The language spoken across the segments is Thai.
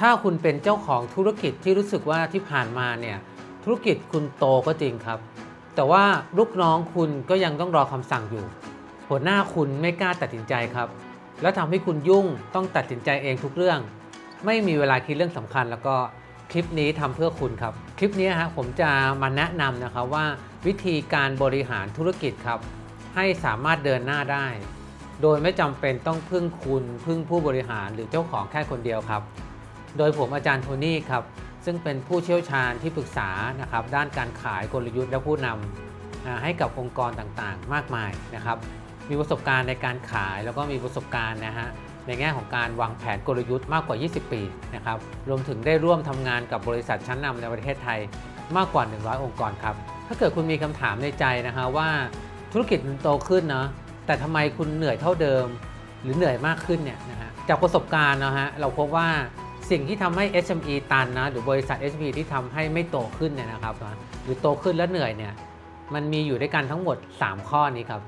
ถ้าคุณเป็นเจ้าของธุรกิจที่รู้สึกว่าที่ผ่านมาเนี่ยธุรกิจคุณโตก็จริงครับ แต่ว่าลูกน้องคุณก็ยังต้องรอคำสั่งอยู่ หัวหน้าคุณไม่กล้าตัดสินใจครับ แล้วทำให้คุณยุ่งต้องตัดสินใจเองทุกเรื่อง ไม่มีเวลาคิดเรื่องสำคัญ แล้วก็คลิปนี้ทำเพื่อคุณครับ คลิปนี้ฮะผมจะมาแนะนำนะครับว่าวิธีการบริหารธุรกิจครับ ให้สามารถเดินหน้าได้ โดยไม่จำเป็นต้องพึ่งคุณพึ่งผู้บริหารหรือเจ้าของแค่คนเดียวครับ โดยผมอาจารย์โทนี่ครับ ซึ่งเป็นผู้เชี่ยวชาญที่ปรึกษานะครับด้านการขายกลยุทธ์และผู้นำให้กับองค์กรต่างๆ มากมายนะครับ มีประสบการณ์ในการขายแล้วก็มีประสบการณ์นะฮะในแง่ของการวางแผนกลยุทธ์มากกว่า 20 ปีนะครับรวมถึงได้ร่วมทำงานกับบริษัทชั้นนำในประเทศไทยมากกว่า 100 องค์กรครับ ถ้าเกิดคุณมีคำถามในใจนะฮะว่าธุรกิจมันโตขึ้นเนาะแต่ทำไมคุณเหนื่อยเท่าเดิม หรือเหนื่อยมากขึ้นเนี่ยนะฮะจากประสบการณ์นะฮะเราพบว่า สิ่งที่ทำให้ SME ตันนะหรือบริษัท SME ที่ทำให้ไม่โตขึ้นเนี่ยนะครับนะหรือโตขึ้นแล้วเหนื่อยเนี่ยมันมีอยู่ด้วยกันทั้งหมด 3 ข้อนี้ครับ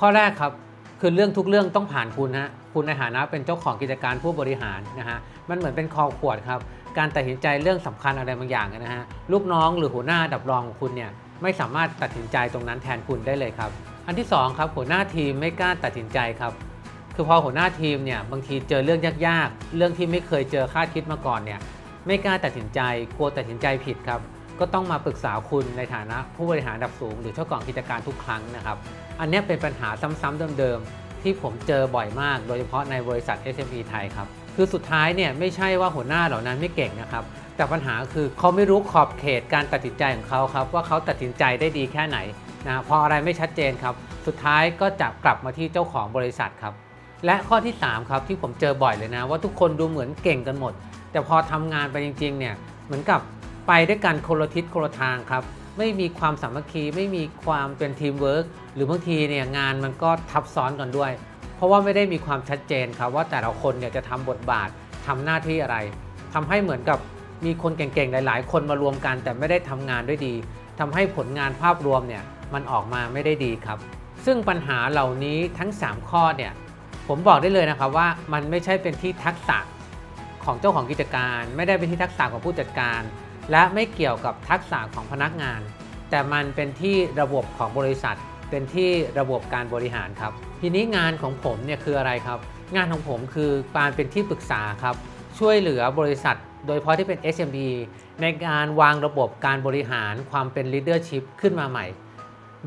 ข้อแรกครับคือเรื่องทุกเรื่องต้องผ่านคุณฮะคุณในฐานะเป็นเจ้าของกิจการผู้บริหารนะฮะมันเหมือนเป็นคอขวดครับการตัดสินใจเรื่องสำคัญอะไรบางอย่างนะฮะลูกน้องหรือหัวหน้าดับรองของคุณเนี่ยไม่สามารถตัดสินใจตรงนั้นแทนคุณได้เลยครับ อันที่สองครับหัวหน้าทีมไม่กล้าตัดสินใจครับ คือพอหัวหน้าทีมเนี่ยบางทีเจอเรื่องยากๆ เรื่องที่ไม่เคยเจอคาดคิดมาก่อนเนี่ยไม่กล้าตัดสินใจกลัวตัดสินใจผิดครับก็ต้องมาปรึกษาคุณในฐานะผู้บริหารระดับสูง หรือเจ้าของกิจการทุกครั้งนะครับ อันนี้เป็นปัญหาซ้ำๆเดิมๆที่ผมเจอบ่อยมาก โดยเฉพาะในบริษัท SME ไทยครับคือสุดท้ายเนี่ยไม่ใช่ว่าหัวหน้าเหล่านั้นไม่เก่งนะครับแต่ปัญหาคือเขาไม่รู้ขอบเขตการตัดสินใจของเขาครับว่าเขาตัดสินใจได้ดีแค่ไหนนะพออะไรไม่ชัดเจนครับ สุดท้ายก็จะกลับมาที่เจ้าของบริษัทครับ และข้อที่ 3 ครับที่ผมเจอบ่อยเลยนะ ว่าทุกคนดูเหมือนเก่งกันหมด แต่พอทำงานไปจริงๆเนี่ยเหมือนกับไปด้วยกันคนละทิศคนละทางครับ ไม่มีความสามัคคีไม่มีความเป็นทีมเวิร์กหรือบางทีเนี่ยงานมันก็ทับซ้อนกันด้วย เพราะว่าไม่ได้มีความชัดเจนครับว่าแต่ละคนเนี่ยจะทำบทบาททำหน้าที่อะไรทำให้เหมือนกับมีคนเก่งๆ หลายๆ คนมารวมกันแต่ไม่ได้ทำงานด้วยดีทำให้ผลงานภาพรวมเนี่ยมันออกมาไม่ได้ดีครับ ซึ่งปัญหาเหล่านี้ทั้ง 3 ข้อเนี่ย ผมบอกได้เลยนะครับว่ามันไม่ใช่เป็นที่ทักษะของเจ้าของกิจการ ไม่ได้เป็นที่ทักษะของผู้จัดการ และไม่เกี่ยวกับทักษะของพนักงาน แต่มันเป็นที่ระบบของบริษัท เป็นที่ระบบการบริหารครับ ทีนี้งานของผมเนี่ยคืออะไรครับ งานของผมคือการเป็นที่ปรึกษาครับ ช่วยเหลือบริษัท โดยเฉพาะที่เป็น SME ในการวางระบบการบริหารความเป็น leadership ขึ้นมาใหม่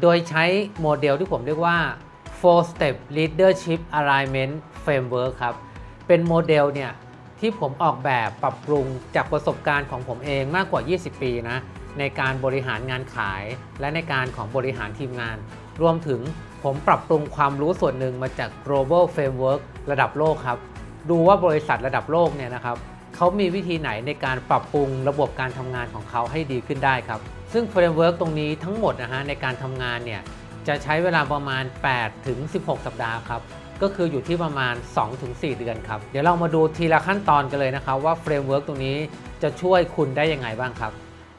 โดยใช้โมเดลที่ผมเรียกว่า four step leadership alignment framework ครับ เป็นโมเดลเนี่ยที่ผมออกแบบปรับปรุงจากประสบการณ์ของผมเองมากกว่า 20 ปีนะ ในการบริหารงานขายและในการของบริหารทีมงาน รวมถึงผมปรับปรุงความรู้ส่วนหนึ่งมาจาก global framework ระดับโลกครับ ดูว่าบริษัทระดับโลกเนี่ยนะครับเขามีวิธีไหนในการปรับปรุงระบบการทำงานของเขาให้ดีขึ้นได้ครับ ซึ่งเฟรมเวิร์กตรงนี้ทั้งหมดนะฮะในการทำงานเนี่ย จะใช้เวลาประมาณ 8 ถึง 16 สัปดาห์ครับ ก็คืออยู่ที่ประมาณ2ถึง4เดือนครับ เดี๋ยวเรามาดูทีละขั้นตอนกันเลยนะครับ ว่าเฟรมเวิร์กตรงนี้จะช่วยคุณได้ยังไงบ้างครับ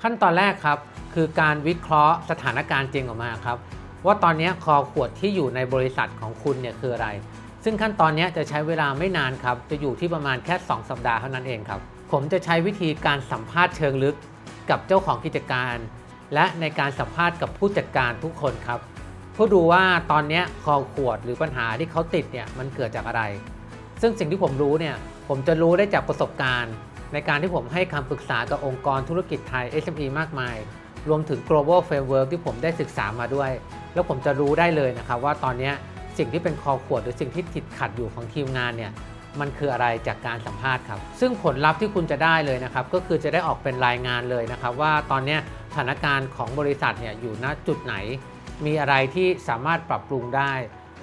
ขั้นตอนแรกครับ คือการวิเคราะห์สถานการณ์จริงออกมาครับ ว่าตอนนี้คอขวดที่อยู่ในบริษัทของคุณเนี่ยคืออะไร ซึ่งขั้นตอนนี้จะใช้เวลาไม่นานครับ จะอยู่ที่ประมาณแค่ 2 สัปดาห์เท่านั้นเองครับ ผมจะใช้วิธีการสัมภาษณ์เชิงลึก กับเจ้าของกิจการ และในการสัมภาษณ์กับผู้จัดการทุกคนครับ เพื่อดูว่าตอนนี้คอขวดหรือปัญหาที่เขาติดเนี่ยมันเกิดจากอะไร ซึ่งสิ่งที่ผมรู้เนี่ยผมจะรู้ได้จากประสบการณ์ ในการที่ผมให้คำปรึกษากับองค์กรธุรกิจไทย SME มากมาย รวมถึง global framework ที่ผมได้ศึกษามาด้วย แล้วผมจะรู้ได้เลยนะครับว่าตอนนี้สิ่งที่เป็นคอขวดหรือสิ่งที่ติดขัดอยู่ของทีมงานเนี่ยมันคืออะไรจากการสัมภาษณ์ครับ ซึ่งผลลัพธ์ที่คุณจะได้เลยนะครับ ก็คือจะได้ออกเป็นรายงานเลยนะครับ ว่าตอนนี้สถานการณ์ของบริษัทเนี่ยอยู่ณจุดไหน มีอะไรที่สามารถปรับปรุงได้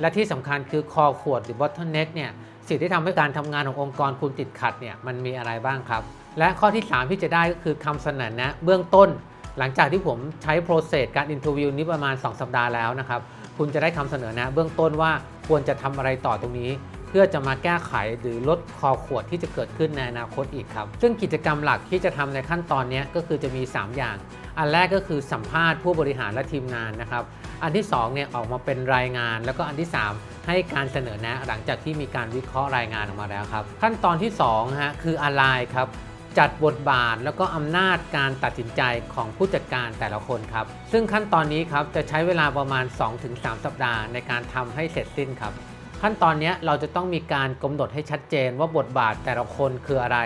และที่สำคัญคือคอขวดหรือ bottleneck เนี่ยสิ่งที่ทำให้การทำงานขององค์กรคุณติดขัดเนี่ยมันมีอะไรบ้างครับ และข้อที่ 3 ที่จะได้ก็คือคำเสนอแนะเบื้องต้น หลังจากที่ผมใช้โปรเซสการอินเทอร์วิวนี้ประมาณ 2 สัปดาห์แล้วนะครับ คุณจะได้คำเสนอแนะเบื้องต้นว่าควรจะทำอะไรต่อตรงนี้เพื่อจะมาแก้ไขหรือลดคอขวดที่จะเกิดขึ้นในอนาคตอีกครับ ซึ่งกิจกรรมหลักที่จะทำในขั้นตอนนี้ก็คือจะมี 3 อย่าง อันแรกก็คือสัมภาษณ์ผู้บริหารและทีมงานนะครับ อันที่2เนี่ยออกมาเป็นรายงาน แล้วก็อันที่ 3 ให้การเสนอแนะหลังจากที่มีการวิเคราะห์รายงานออกมาแล้วครับ ขั้นตอนที่2ฮะคืออะไรครับจัดบทบาทแล้วก็อำนาจการตัดสินใจของผู้จัดการแต่ละคนครับ ซึ่งขั้นตอนนี้ครับจะใช้เวลาประมาณ 2-3 สัปดาห์ในการทำให้เสร็จสิ้นครับ ขั้นตอนนี้เราจะต้องมีการกำหนดให้ชัดเจนว่าบทบาทแต่ละคนคืออะไร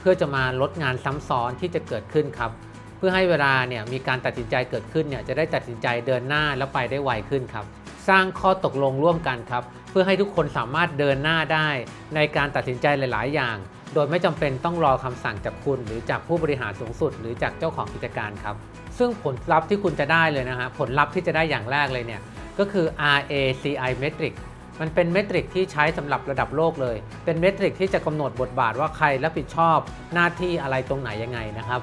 เพื่อจะมาลดงานซ้ำซ้อนที่จะเกิดขึ้นครับ พื่อให้เวลาเนี่ยมีการตัดสินใจเกิดขึ้นเนี่ยจะได้ตัดสินใจเดินหน้าแล้วไปได้ไวขึ้นครับ สร้างข้อตกลงร่วมกันครับ เพื่อให้ทุกคนสามารถเดินหน้าได้ ในการตัดสินใจหลาย ๆ อย่าง โดยไม่จำเป็นต้องรอคำสั่งจากคุณ หรือจากผู้บริหารสูงสุด หรือจากเจ้าของกิจการครับ ซึ่งผลลัพธ์ที่คุณจะได้เลยนะฮะผลลัพธ์ที่จะได้อย่างแรกเลยเนี่ยก็คือ RACI metric มันเป็นเมตริกที่ใช้สำหรับระดับโลกเลย เป็นเมตริกที่จะกำหนดบทบาทว่าใครรับผิดชอบหน้าที่อะไรตรงไหนยังไงนะครับ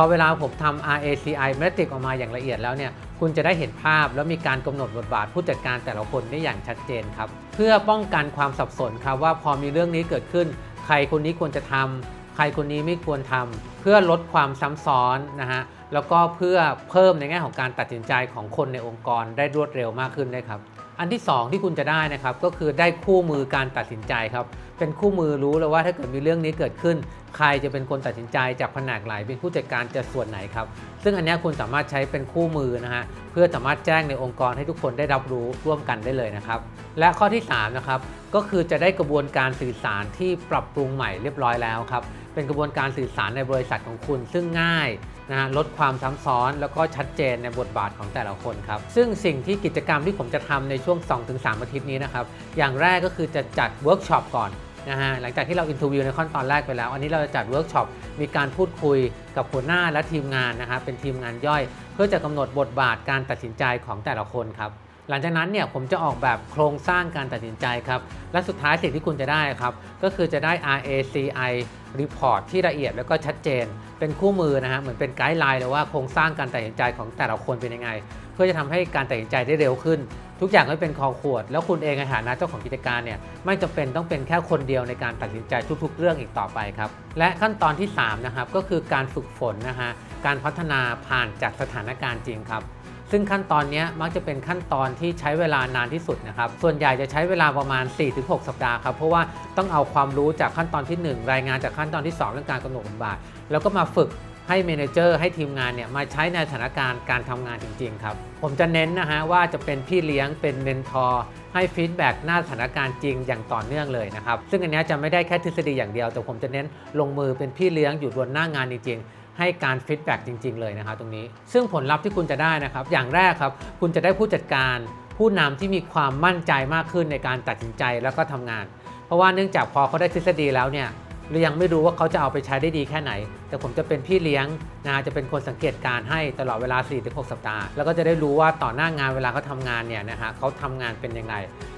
อเวลาผมทำ RACI metric ออกมาอย่างละเอียดแล้วเนี่ย คุณจะได้เห็นภาพแล้วมีการกำหนดบทบาทผู้จัดการแต่ละคนได้อย่างชัดเจนครับ เพื่อป้องกันความสับสนครับว่าพอมีเรื่องนี้เกิดขึ้น ใครคนนี้ควรจะทำใครคนนี้ไม่ควรทำเพื่อลดความซ้ำซ้อนนะฮะแล้วก็เพื่อเพิ่มในแง่ของการตัดสินใจของคนในองค์กรได้รวดเร็วมากขึ้นนะครับอันที่ 2 ที่คุณจะได้นะครับก็คือได้คู่มือการตัดสินใจครับ เป็นคู่มือรู้เลยว่าถ้าเกิดมีเรื่องนี้เกิดขึ้น ใครจะเป็นคนตัดสินใจจากแผนกไหนเป็นผู้จัดการจะส่วนไหนครับ ซึ่งอันนี้คุณสามารถใช้เป็นคู่มือนะฮะเพื่อสามารถแจ้งในองค์กรให้ทุกคนได้รับรู้ร่วมกันได้เลยนะครับ และข้อที่3นะครับก็คือจะได้กระบวนการสื่อสารที่ปรับปรุงใหม่เรียบร้อยแล้วครับเป็นกระบวนการสื่อสารในบริษัทของคุณซึ่งง่ายนะฮะลดความซ้ำซ้อนแล้วก็ชัดเจนในบทบาทของแต่ละคนครับซึ่งสิ่งที่กิจกรรมที่ผมจะทำในช่วง 2-3 อาทิตย์นี้นะครับอย่างแรกก็คือจะจัดเวิร์กช็อปก่อน นะฮะหลังจากที่เราอินทวิวในขั้นตอนแรกไปแล้ว อันนี้เราจะจัดเวิร์กช็อปมีการพูดคุยกับหัวหน้าและทีมงานนะครับเป็นทีมงานย่อย เพื่อจะกำหนดบทบาทการตัดสินใจของแต่ละคนครับหลังจากนั้นเนี่ยผมจะออกแบบโครงสร้างการตัดสินใจครับและสุดท้ายสิ่งที่คุณจะได้ครับก็คือจะได้ RACI report ที่ละเอียดแล้วก็ชัดเจน เป็นคู่มือนะฮะเหมือนเป็นไกด์ไลน์เลยว่าโครงสร้างการตัดสินใจของแต่ละคนเป็นยังไง เพื่อจะทำให้การตัดสินใจได้เร็วขึ้น ทุกอย่างก็เป็นคอขวด แล้วคุณเองในฐานะเจ้าของกิจการเนี่ยไม่จำเป็นต้องเป็นแค่คนเดียวในการตัดสินใจทุก ๆ เรื่องอีกต่อไปครับ และขั้นตอนที่3นะครับก็คือการฝึกฝนนะฮะการพัฒนาผ่านจากสถานการณ์จริงครับ ซึ่งขั้นตอนนี้มักจะเป็นขั้นตอนที่ใช้เวลานานที่สุดนะครับส่วนใหญ่จะใช้เวลาประมาณ 4-6 สัปดาห์ครับเพราะว่าต้องเอาความรู้จากขั้นตอนที่ 1 รายงานจากขั้นตอนที่ 2 เรื่องการกำหนดบทบาท แล้วก็มาฝึก ให้เมนเจอร์ให้ทีมงานเนี่ยมาใช้ในสถานการณ์การทำงานจริง ๆ ครับ ผมจะเน้นนะฮะว่าจะเป็นพี่เลี้ยงเป็นเมนทอร์ให้ฟีดแบ็กหน้าสถานการณ์จริงอย่างต่อเนื่องเลยนะครับ ซึ่งอันนี้จะไม่ได้แค่ทฤษฎีอย่างเดียว แต่ผมจะเน้นลงมือเป็นพี่เลี้ยงอยู่บนหน้างานจริงๆ ให้การฟีดแบ็กจริง ๆ เลยนะครับตรงนี้ ซึ่งผลลัพธ์ที่คุณจะได้นะครับ อย่างแรกครับ คุณจะได้ผู้จัดการ ผู้นำที่มีความมั่นใจมากขึ้นในการตัดสินใจแล้วก็ทำงาน เพราะว่าเนื่องจากพอเขาได้ทฤษฎีแล้วเนี่ย เรายังไม่รู้ว่าเขาจะเอาไปใช้ได้ดีแค่ไหน แต่ผมจะเป็นพี่เลี้ยงนะจะเป็นคนสังเกตการให้ตลอดเวลา 4-6 สัปดาห์ แล้วก็จะได้รู้ว่าต่อหน้างานเวลาเขาทำงานเนี่ยนะฮะเขาทำงานเป็นยังไง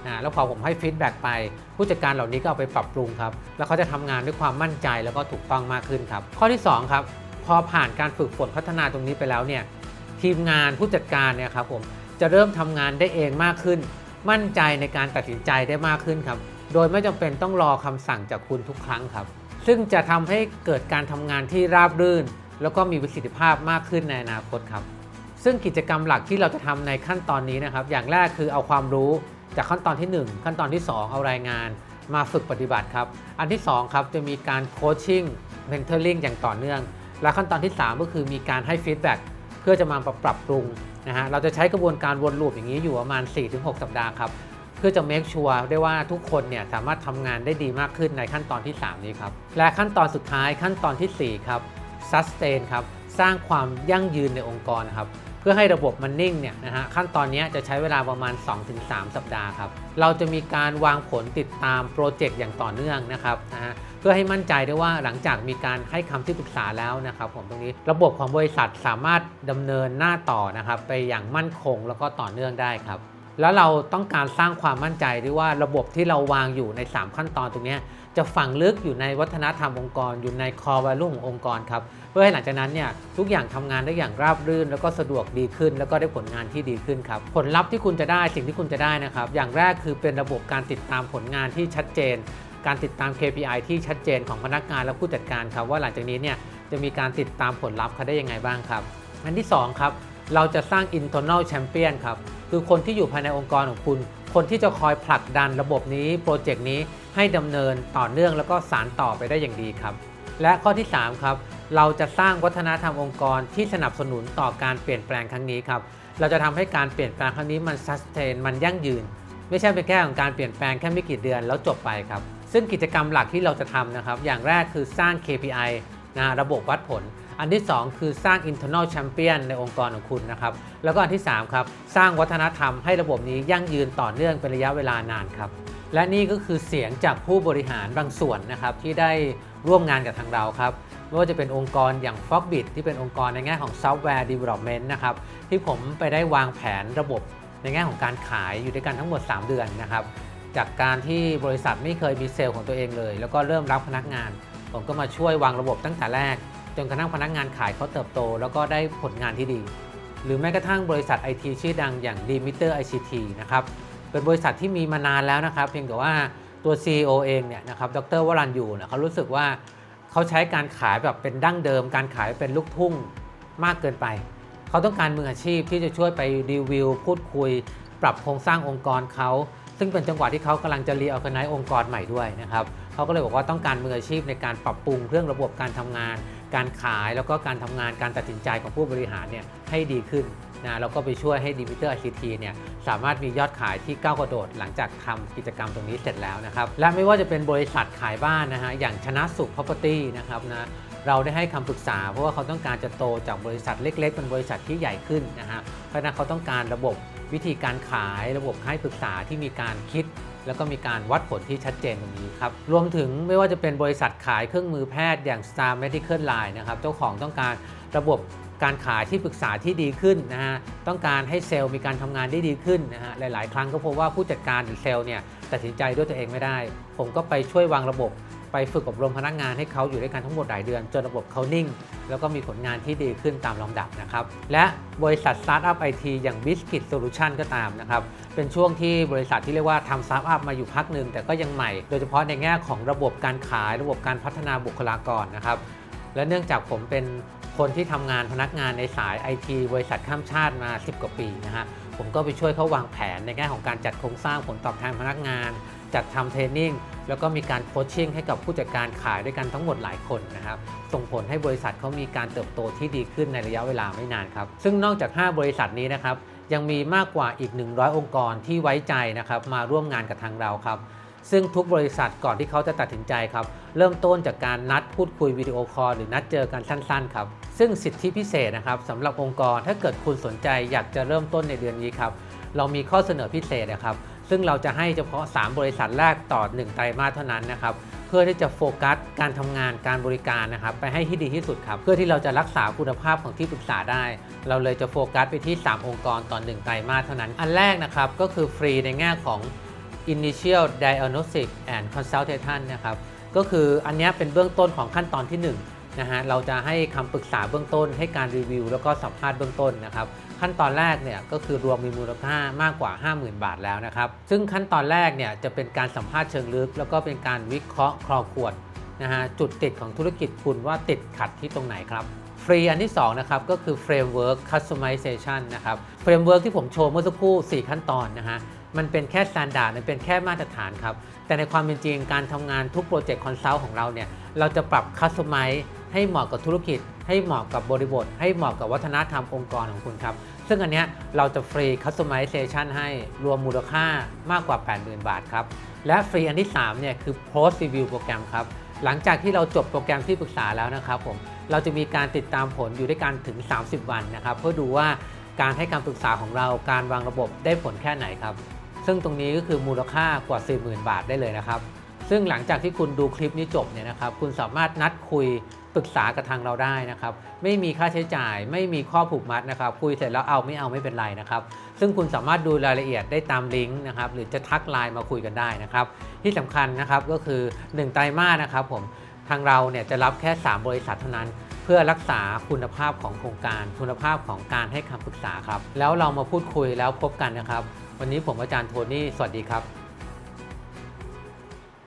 นะแล้วพอผมให้ฟีดแบ็กไป ผู้จัดการเหล่านี้ก็เอาไปปรับปรุงครับ แล้วเขาจะทำงานด้วยความมั่นใจแล้วก็ถูกต้องมากขึ้นครับ ข้อที่สองครับ พอผ่านการฝึกฝนพัฒนาตรงนี้ไปแล้วเนี่ยทีมงานผู้จัดการเนี่ยครับผมจะเริ่มทำงานได้เองมากขึ้น มั่นใจในการตัดสินใจได้มากขึ้นครับ โดยไม่จำเป็นต้องรอคำสั่งจากคุณทุกครั้งครับ ซึ่งจะทำให้เกิดการทำงานที่ราบรื่น แล้วก็มีประสิทธิภาพมากขึ้นในอนาคตครับ ซึ่งกิจกรรมหลักที่เราจะทำในขั้นตอนนี้นะครับ อย่างแรกคือเอาความรู้จากขั้นตอนที่ 1 ขั้นตอนที่ 2 เอารายงาน มาฝึกปฏิบัติครับ อันที่2ครับจะมีการโคชชิ่งเมนเทอร์ลิงอย่างต่อเนื่อง และขั้นตอนที่ 3 ก็คือมีการให้ฟีดแบ็กเพื่อจะมาปรับปรุงนะฮะเราจะใช้กระบวนการวนลูปอย่างนี้อยู่ประมาณ 4-6 สัปดาห์ครับ พื่อจะ make sure ได้ว่าทุกคนเนี่ยสามารถทำงานได้ดีมากขึ้นในขั้นตอนที่ 3 นี้ครับ และขั้นตอนสุดท้ายขั้นตอนทีสี่ 4 ครับ sustain ครับ สร้างความยั่งยืนในองค์กรครับ เพื่อให้ระบบมันนิ่งเนี่ยนะฮะขั้นตอนนี้จะใช้เวลาประมาณ 2-3 สัปดาห์ครับ เราจะมีการวางผลติดตามโปรเจกต์อย่างต่อเนื่องนะครับนะฮะเพื่อให้มั่นใจได้ว่าหลังจากมีการให้คำที่ปรึกษาแล้วนะครับผมตรงนี้ระบบของบริษัทสามารถดำเนินหน้าต่อนะครับไปอย่างมั่นคงแล้วก็ต่อเนื่องได้ครับ แล้วเราต้องการสร้างความมั่นใจด้วยว่าระบบที่เราวางอยู่ใน 3 ขั้นตอนตรงนี้ จะฝังลึกอยู่ในวัฒนธรรมองค์กร อยู่ใน core value ขององค์กรครับเพื่อให้หลังจากนั้นเนี่ยทุกอย่างทำงานได้อย่างราบรื่น แล้วก็สะดวกดีขึ้น แล้วก็ได้ผลงานที่ดีขึ้นครับผลลัพธ์ที่คุณจะได้สิ่งที่คุณจะได้นะครับ อย่างแรกคือเป็นระบบการติดตามผลงานที่ชัดเจน การติดตาม KPI ที่ชัดเจนของพนักงานและผู้จัดการครับว่าหลังจากนี้เนี่ยจะมีการติดตามผลลัพธ์เขาได้ยังไงบ้างครับ อันที่สองครับเราจะสร้าง internal champion ครับ คือคนที่อยู่ภายในองค์กรของคุณ คนที่จะคอยผลักดันระบบนี้โปรเจกต์นี้ให้ดำเนินต่อเนื่องแล้วก็สารต่อไปได้อย่างดีครับ และข้อที่ 3 ครับ เราจะสร้างวัฒนธรรมองค์กรที่สนับสนุนต่อการเปลี่ยนแปลงครั้งนี้ครับ เราจะทำให้การเปลี่ยนแปลงครั้งนี้มัน sustain มันยั่งยืน ไม่ใช่เป็นแค่ของการเปลี่ยนแปลงแค่ไม่กี่เดือนแล้วจบไปครับ ซึ่งกิจกรรมหลักที่เราจะทำนะครับ อย่างแรกคือสร้าง KPI นะระบบวัดผล อันที่ 2 คือสร้าง internal champion ในองค์กรของคุณนะครับ แล้วก็อันที่3ครับสร้างวัฒนธรรมให้ระบบนี้ยั่งยืนต่อเนื่องเป็นระยะเวลานานครับและนี่ก็คือเสียงจากผู้บริหารบางส่วนนะครับที่ได้ร่วมงานกับทางเราครับไม่ว่าจะเป็นองค์กรอย่าง f o g b i t ที่เป็นองค์กรในแง่ของ Software Development นะครับที่ผมไปได้วางแผนระบบในแง่ของการขายอยู่ด้วยกันทั้งหมด 3 เดือนนะครับจากการที่บริษัทไม่เคยมีเซลล์ของตัวเองเลย แล้วก็เริ่มรับพนักงาน ผมก็มาช่วยวางระบบตั้งแต่แรก จนกระทั่งพนักงานขายเขาเติบโต แล้วก็ได้ผลงานที่ดี หรือแม้กระทั่งบริษัทไอทีชื่อดังอย่าง d m i t e r ICT นะครับเป็นบริษัทที่มีมานานแล้วนะครับ เพียงแต่ว่าตัว CEO เองเนี่ยนะครับดรวรันยูเนี่ยเขารู้สึกว่าเขาใช้การขายแบบเป็นดั้งเดิม การขายเป็นลูกทุ่งมากเกินไป เขาต้องการมืออาชีพที่จะช่วยไปรีวิว พูดคุย ปรับโครงสร้างองค์กรเขาซึ่งเป็นจังหวะที่เขากำลังจะรีออแกไนซ์องค์กรใหม่ด้วยนะครับเขาก็เลยบอกว่าต้องการมืออาชีพในการปรับปรุงเรื่องระบบการทำงาน การขายแล้วก็การทำงานการตัดสินใจของผู้บริหารเนี่ยให้ดีขึ้นนะแล้วก็ไปช่วยให้ดิมิเตอร์ไอซีทีเนี่ยสามารถมียอดขายที่ก้าวกระโดดหลังจากทำกิจกรรมตรงนี้เสร็จแล้วนะครับ และไม่ว่าจะเป็นบริษัทขายบ้านนะฮะอย่างชนะสุข property นะครับนะเราได้ให้คำปรึกษา เพราะว่าเขาต้องการจะโตจากบริษัทเล็ก ๆ เป็นบริษัทที่ใหญ่ขึ้นนะฮะเพราะนั้นเขาต้องการระบบวิธีการขาย ระบบให้ปรึกษาที่มีการคิด แล้วก็มีการวัดผลที่ชัดเจนตรงนี้ครับ รวมถึงไม่ว่าจะเป็นบริษัทขายเครื่องมือแพทย์อย่าง Star Medical Line นะครับ เจ้าของต้องการระบบการขายที่ปรึกษาที่ดีขึ้นนะฮะ ต้องการให้เซลล์มีการทำงานได้ดีขึ้นนะฮะ หลาย ๆ ครั้งก็พบว่าผู้จัดการหรือเซลล์เนี่ยตัดสินใจด้วยตัวเองไม่ได้ ผมก็ไปช่วยวางระบบ ไปฝึกอบรมพนักงานให้เขาอยู่ด้วยกันทั้งหมดหลายเดือน จนระบบเขานิ่ง แล้วก็มีผลงานที่ดีขึ้นตามลำดับนะครับ และบริษัทสตาร์ทอัพไอทีอย่าง b i s c u i t Solution ก็ตามนะครับ เป็นช่วงที่บริษัทที่เรียกว่าทำสตาร์ทอัพมาอยู่พักหนึ่งแต่ก็ยังใหม่ โดยเฉพาะในแง่ของระบบการขายระบบการพัฒนาบุคลากรนะครับ และเนื่องจากผมเป็นคนที่ทำงานพนักงานในสายไอทีบริษัทข้ามชาติมา 10 กว่าปีนะฮะผมก็ไปช่วยเขาวางแผนในแง่ของการจัดโครงสร้างผลตอบแทนพนักงาน จัดทำเทรนนิ่งแล้วก็มีการโคชชิ่งให้กับผู้จัดการขายด้วยกันทั้งหมดหลายคนนะครับ ส่งผลให้บริษัทเขามีการเติบโตที่ดีขึ้นในระยะเวลาไม่นานครับ ซึ่งนอกจาก 5 บริษัทนี้นะครับ ยังมีมากกว่าอีก 100 องค์กรที่ไว้ใจนะครับมาร่วมงานกับทางเราครับ ซึ่งทุกบริษัทก่อนที่เขาจะตัดสินใจครับ เริ่มต้นจากการนัดพูดคุยวิดีโอคอลหรือนัดเจอกันสั้นๆครับ ซึ่งสิทธิพิเศษนะครับสำหรับองค์กรถ้าเกิดคุณสนใจอยากจะเริ่มต้นในเดือนนี้ครับเรามีข้อเสนอพิเศษนะครับ ซึ่งเราจะให้เฉพาะ 3 บริษัทแรกต่อ 1 ไตรมาสเท่านั้นนะครับเพื่อที่จะโฟกัสการทำงานการบริการนะครับไปให้ที่ดีที่สุดครับเพื่อที่เราจะรักษาคุณภาพของที่ปรึกษาได้ เราเลยจะโฟกัสไปที่ 3 องค์กรต่อ 1 ไตรมาสเท่านั้น อันแรกนะครับก็คือฟรีในแง่ของ initial diagnostic and consultation นะครับก็คืออันนี้เป็นเบื้องต้นของขั้นตอนที่ 1 นะฮะเราจะให้คำปรึกษาเบื้องต้น ให้การรีวิว แล้วก็สัมภาษณ์เบื้องต้นนะครับขั้นตอนแรกเนี่ยก็คือรวมมีมูลค่ามากกว่า 50,000 บาทแล้วนะครับซึ่งขั้นตอนแรกเนี่ยจะเป็นการสัมภาษณ์เชิงลึก แล้วก็เป็นการวิเคราะห์คลอขวดนะฮะจุดติดของธุรกิจคุณว่าติดขัดที่ตรงไหนครับฟรีอันที่2นะครับก็คือ Framework Customization นะครับ Framework ที่ผมโชว์เมื่อสักครู่ 4 ขั้นตอนนะฮะมันเป็นแค่ s t ต n d า r d มันเป็นแค่มาตรฐานครับ แต่ในความเป็นจริงการทำงานทุกโปรเจกต์คอนซัลท์ของเราเนี่ย เราจะปรับคัสตอมไมซ์ ให้เหมาะกับธุรกิจ ให้เหมาะกับบริบท ให้เหมาะกับวัฒนธรรมองค์กรของคุณครับ ซึ่งอันเนี้ยเราจะฟรีคัสตอมไมเซชันให้รวมมูลค่ามากกว่า 80,000 บาทครับ และฟรีอันที่3เนี่ยคือ Post Review โปรแกรมครับ หลังจากที่เราจบโปรแกรมที่ปรึกษาแล้วนะครับผมเราจะมีการติดตามผลอยู่ด้วยกันถึง 30 วันนะครับเพื่อดูว่าการให้คำปรึกษาของเราการวางระบบได้ผลแค่ไหนครับ ซึ่งตรงนี้ก็คือมูลค่ากว่า 40,000 บาทได้เลยนะครับ ซึ่งหลังจากที่คุณดูคลิปนี้จบเนี่ยนะครับ คุณสามารถนัดคุยปรึกษากับทางเราได้นะครับ ไม่มีค่าใช้จ่าย ไม่มีข้อผูกมัดนะครับ คุยเสร็จแล้วเอาไม่เอาไม่เป็นไรนะครับ ซึ่งคุณสามารถดูรายละเอียดได้ตามลิงก์นะครับ หรือจะทักไลน์มาคุยกันได้นะครับ ที่สำคัญนะครับก็คือ 1 ไตรมาสนะครับผม ทางเราเนี่ยจะรับแค่ 3 บริษัทเท่านั้น เพื่อรักษาคุณภาพของโครงการ คุณภาพของการให้คำปรึกษาครับ แล้วเรามาพูดคุยแล้วพบกันนะครับ วันนี้ผมอาจารย์โทนี่ สวัสดีครับ